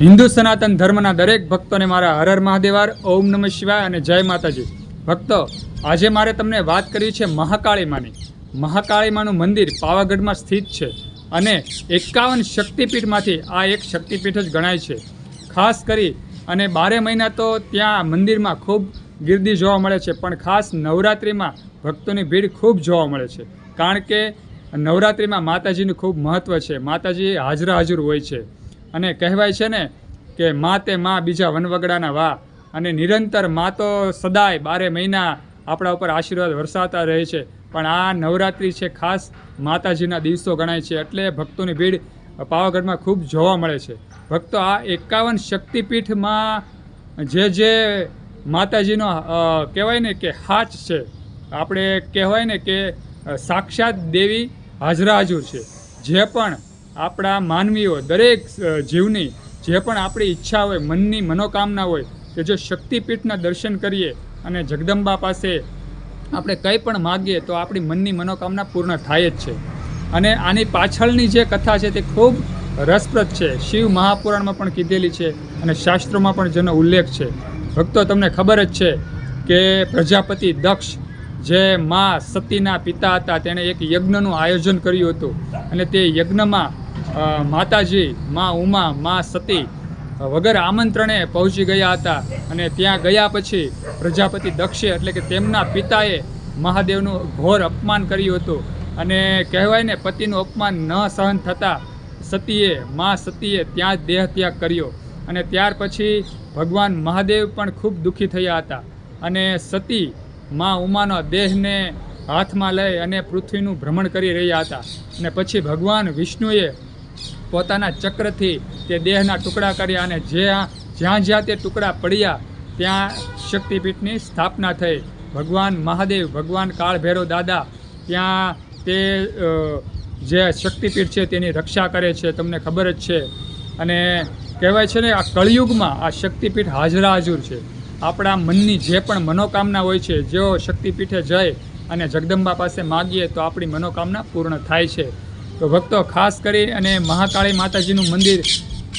હિન્દુ સનાતન ધર્મના દરેક ભક્તોને મારા હરર હર મહાદેવાર ઓમ નમઃ શિવાય અને જય માતાજી. ભક્તો, આજે મારે તમને વાત કરવી છે મહાકાળી માની મહાકાળી માનું મંદિર પાવાગઢમાં સ્થિત છે અને એકાવન શક્તિપીઠમાંથી આ એક શક્તિપીઠ જ ગણાય છે. ખાસ કરી અને બારે મહિના તો ત્યાં મંદિરમાં ખૂબ ગીર્દી જોવા મળે છે, પણ ખાસ નવરાત્રિમાં ભક્તોની ભીડ ખૂબ જોવા મળે છે. કારણ કે નવરાત્રિમાં માતાજીનું ખૂબ મહત્ત્વ છે. માતાજી હાજરા હાજર હોય છે. અને કહેવાય છે ને કે મા તે મા બીજા વનવગડાના વા. અને નિરંતર મા તો સદાય બારે મહિના આપણા ઉપર આશીર્વાદ વરસાતા રહે છે. પણ આ નવરાત્રિ છે ખાસ માતાજીના દિવસો ગણાય છે. એટલે ભક્તોની ભીડ પાવાગઢમાં ખૂબ જોવા મળે છે. ભક્તો આ એકાવન શક્તિપીઠમાં જે જે માતાજીનો કહેવાય ને કે હાચ છે. આપણે કહેવાય ને કે સાક્ષાત દેવી હાજરા હાજર છે. જે પણ આપણા માનવીઓ દરેક જીવની જે પણ આપણી ઈચ્છા હોય, મનની મનોકામના હોય, કે જો શક્તિપીઠના દર્શન કરીએ અને જગદંબા પાસે આપણે કંઈ પણ માગીએ, તો આપણી મનની મનોકામના પૂર્ણ થાય જ છે. અને આની પાછળની જે કથા છે તે ખૂબ રસપ્રદ છે. શિવ મહાપુરાણમાં પણ કીધેલી છે અને શાસ્ત્રોમાં પણ જેનો ઉલ્લેખ છે. ભક્તો, તમને ખબર જ છે કે પ્રજાપતિ દક્ષ જે મા સતીના પિતા હતા, તેણે એક યજ્ઞનું આયોજન કર્યું હતું. અને તે યજ્ઞમાં માતાજી, મા ઉમા, મા સતી વગર આમંત્રણે પહોંચી ગયા હતા અને ત્યાં ગયા પછી પ્રજાપતિ દક્ષે એટલે કે તેમના પિતાએ મહાદેવનું ઘોર અપમાન કર્યું હતું. અને કહેવાય ને, પતિનું અપમાન ન સહન થતાં સતીએ, મા સતીએ ત્યાં જ દેહ ત્યાગ કર્યો. અને ત્યાર પછી ભગવાન મહાદેવ પણ ખૂબ દુઃખી થયા હતા. અને સતી મા ઉમાનો દેહને હાથમાં લઈ અને પૃથ્વીનું ભ્રમણ કરી રહ્યા હતા. અને પછી ભગવાન વિષ્ણુએ પોતાના ચક્રથી તે દેહના ટુકડા કર્યા અને જ્યાં જ્યાં જ્યાં તે ટુકડા પડ્યા, ત્યાં શક્તિપીઠની સ્થાપના થઈ. ભગવાન મહાદેવ, ભગવાન કાળભૈરવ દાદા, ત્યાં તે જે શક્તિપીઠ છે તેની રક્ષા કરે છે, તમને ખબર જ છે. અને કહેવાય છે ને, આ કળિયુગમાં આ શક્તિપીઠ હાજરા હાજર છે. આપણા મનની જે પણ મનોકામના હોય છે, જેઓ શક્તિપીઠે જઈ અને જગદંબા પાસે માગીએ તો આપણી મનોકામના પૂર્ણ થાય છે. તો ભક્તો, ખાસ કરી અને મહાકાળી માતાજીનું મંદિર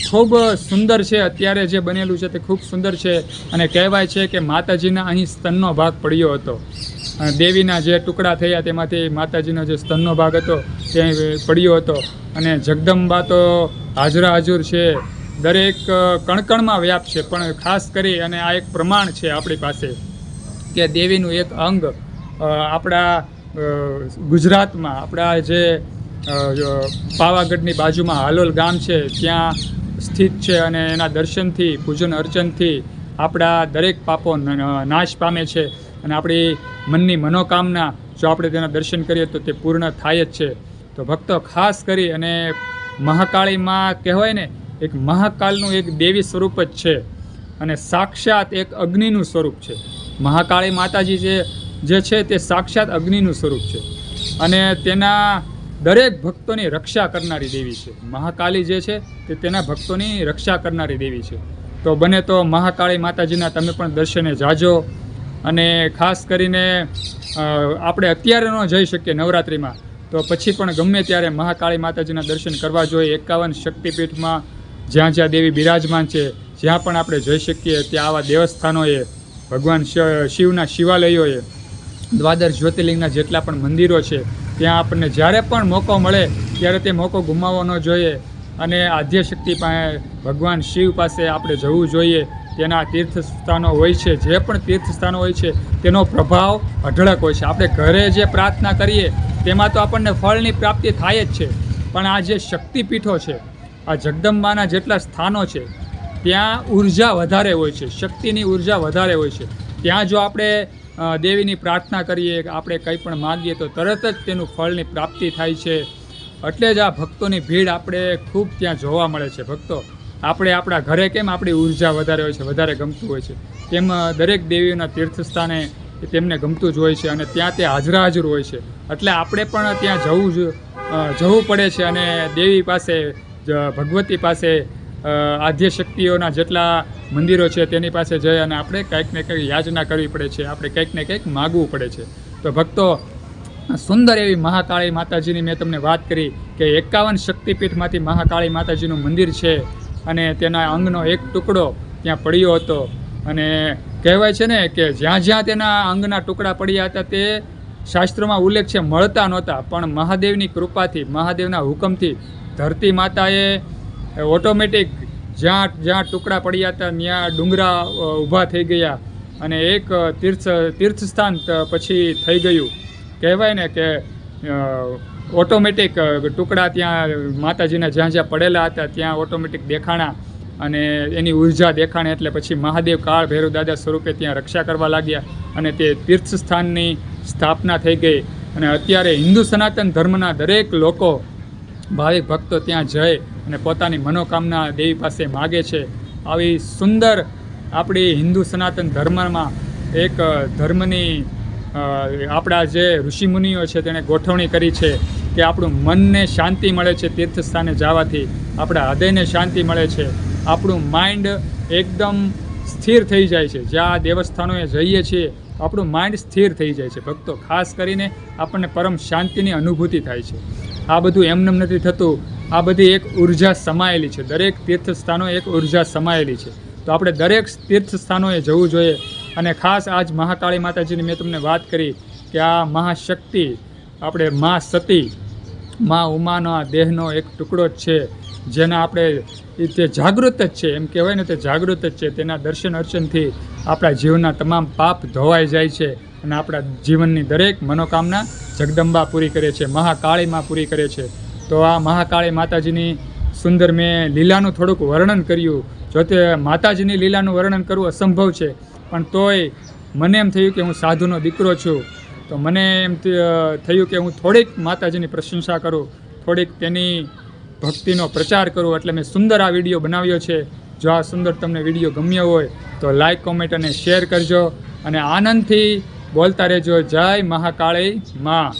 ખૂબ સુંદર છે. અત્યારે જે બનેલું છે તે ખૂબ સુંદર છે અને કહેવાય છે કે માતાજીના અહીં સ્તનનો ભાગ પડ્યો હતો. દેવીના જે ટુકડા થયા તેમાંથી માતાજીનો જે સ્તનનો ભાગ હતો તે પડ્યો હતો. અને જગદંબા તો હાજરા હાજર છે. દરેક કણકણમાં વ્યાપ છે. પણ ખાસ કરી અને આ એક પ્રમાણ છે આપણી પાસે કે દેવીનું એક અંગ આપણા ગુજરાતમાં, આપણા જે પાવાગઢની બાજુમાં હાલોલ ગામ છે, ત્યાં સ્થિત છે અને એના દર્શનથી, પૂજન અર્ચનથી આપણા દરેક પાપો નાશ પામે છે અને આપણી મનની મનોકામના, જો આપણે તેના દર્શન કરીએ તો તે પૂર્ણ થાય જ છે. તો ભક્તો, ખાસ કરી અને મહાકાળીમાં કહેવાય ને, એક મહાકાલનું એક દેવી સ્વરૂપ જ છે અને સાક્ષાત એક અગ્નિનું સ્વરૂપ છે. મહાકાળી માતાજી જે જે છે તે સાક્ષાત અગ્નિનું સ્વરૂપ છે. અને તેના દરેક ભક્તોની રક્ષા કરનારી દેવી છે. મહાકાળી જે છે, તે તેના ભક્તોની રક્ષા કરનારી દેવી છે. તો બને તો મહાકાળી માતાજીના તમે પણ દર્શને જાજો. અને ખાસ કરીને આપણે અત્યારે ન જઈ શકીએ નવરાત્રિમાં. તો પછી પણ ગમે ત્યારે મહાકાળી માતાજીના દર્શન કરવા જોઈએ. એકાવન શક્તિપીઠમાં જ્યાં જ્યાં દેવી બિરાજમાન છે, જ્યાં પણ આપણે જઈ શકીએ. ત્યાં આવા દેવસ્થાનોએ, ભગવાન શિવ- શિવના શિવાલયોએ, દ્વાદર જ્યોતિર્લિંગના જેટલા પણ મંદિરો છે ત્યાં આપણને જ્યારે પણ મોકો મળે, ત્યારે તે મોકો ગુમાવવો ન જોઈએ. અને આદ્ય શક્તિ પાસે ભગવાન શિવ પાસે આપણે જવું જોઈએ. તેના તીર્થ સ્થાનો હોય છે, જે પણ તીર્થ સ્થાનો હોય છે, તેનો પ્રભાવ અઢળક હોય છે. આપણે ઘરે જે પ્રાર્થના કરીએ, તેમાં તો આપણને ફળની પ્રાપ્તિ થાય જ છે. પણ આ જે શક્તિપીઠો છે, આ જગદંબાના જેટલા સ્થાનો છે, ત્યાં ઊર્જા વધારે હોય છે. શક્તિની ઊર્જા વધારે હોય છે. ત્યાં જો આપણે દેવીની પ્રાર્થના કરીએ આપણે કંઈ પણ માગીએ તો તરત જ તેનું ફળની પ્રાપ્તિ થાય છે. એટલે જ આ ભક્તોની ભીડ આપણે ખૂબ ત્યાં જોવા મળે છે ભક્તો. આપણે આપણા ઘરે કેમ આપણી ઊર્જા વધારે હોય છે, વધારે ગમતું હોય છે? તેમ દરેક દેવીઓના તીર્થસ્થાને તેમને ગમતું જ હોય છે અને ત્યાં તે હાજરા હાજર હોય છે. એટલે આપણે પણ ત્યાં જવું જવું પડે છે અને દેવી પાસે ભગવતી પાસે આદ્ય શક્તિઓના જેટલા મંદિરો છે તેની પાસે જઈ અને આપણે કંઈક ને કંઈક યાચના કરવી પડે છે, આપણે કંઈક ને કંઈક માગવું પડે છે. તો ભક્તો, સુંદર એવી મહાકાળી માતાજીની મેં તમને વાત કરી કે એકાવન શક્તિપીઠમાંથી મહાકાળી માતાજીનું મંદિર છે અને તેના અંગનો એક ટુકડો ત્યાં પડ્યો હતો. અને કહેવાય છે ને કે જ્યાં જ્યાં તેના અંગના ટુકડા પડ્યા હતા તે શાસ્ત્રોમાં ઉલ્લેખ છે, મળતા નહોતા. પણ મહાદેવની કૃપાથી, મહાદેવના હુકમથી ધરતી માતાએ ઓટોમેટિક જ્યાં જ્યાં ટુકડા પડ્યા હતા ત્યાં ડુંગરા ઊભા થઈ ગયા અને એક તીર્થ, તીર્થસ્થાન પછી થઈ ગયું. કહેવાય ને કે ઓટોમેટિક ટુકડા ત્યાં માતાજીના જ્યાં જ્યાં પડેલા હતા, ત્યાં ઓટોમેટિક દેખાણા અને એની ઊર્જા દેખાણે એટલે પછી મહાદેવ કાળ ભૈરવ દાદા સ્વરૂપે ત્યાં રક્ષા કરવા લાગ્યા અને તે તીર્થ સ્થાનની સ્થાપના થઈ ગઈ. અને અત્યારે હિન્દુ સનાતન ધર્મના દરેક લોકો ભાવિક ભક્તો ત્યાં જઈ અને પોતાની મનોકામના દેવી પાસે માગે છે. આવી સુંદર આપણી હિન્દુ સનાતન ધર્મમાં એક ધર્મની આપણા જે ઋષિમુનિઓ છે તેણે ગોઠવણી કરી છે કે આપણું મનને શાંતિ મળે છે તીર્થસ્થાને જવાથી. આપણા હૃદયને શાંતિ મળે છે. આપણું માઇન્ડ એકદમ સ્થિર થઈ જાય છે. જ્યાં દેવસ્થાનોએ જઈએ છીએ, આપણું માઇન્ડ સ્થિર થઈ જાય છે. ભક્તો ખાસ કરીને આપણને પરમ શાંતિની અનુભૂતિ થાય છે. આ બધું એમનેમ નથી થતું. આ બધી એક ઊર્જા સમાયેલી છે. દરેક તીર્થસ્થાનો એક ઊર્જા સમાયેલી છે. તો આપણે દરેક તીર્થસ્થાનોએ જવું જોઈએ. અને ખાસ આજ મહાકાળી માતાજીની મેં તમને વાત કરી કે આ મહાશક્તિ આપણે મા સતી, મા ઉમાનો આ દેહનો એક ટુકડો જ છે. જેના આપણે તે જાગૃત જ છે. એમ કહેવાય ને તે જાગૃત જ છે. તેના દર્શન અર્ચનથી આપણા જીવનના તમામ પાપ ધોવાઈ જાય છે અને આપણા જીવનની દરેક મનોકામના જગદંબા પૂરી કરે છે. મહાકાળીમાં પૂરી કરે છે. તો આ મહાકાળી માતાજીની સુંદર મેં લીલાનું થોડુંક વર્ણન કર્યું. જો તે માતાજીની લીલાનું વર્ણન કરવું અસંભવ છે. પણ તોય મને એમ થયું કે હું સાધુનો દીકરો છું. તો મને એમ થયું કે હું થોડીક માતાજીની પ્રશંસા કરું. થોડીક તેની ભક્તિનો પ્રચાર કરું એટલે મેં સુંદર આ વીડિયો બનાવ્યો છે. જો આ સુંદર તમને વીડિયો ગમ્યો હોય તો લાઈક, કોમેન્ટ અને શેર કરજો. અને આનંદથી બોલતા રહેજો. જય મહાકાળી માં.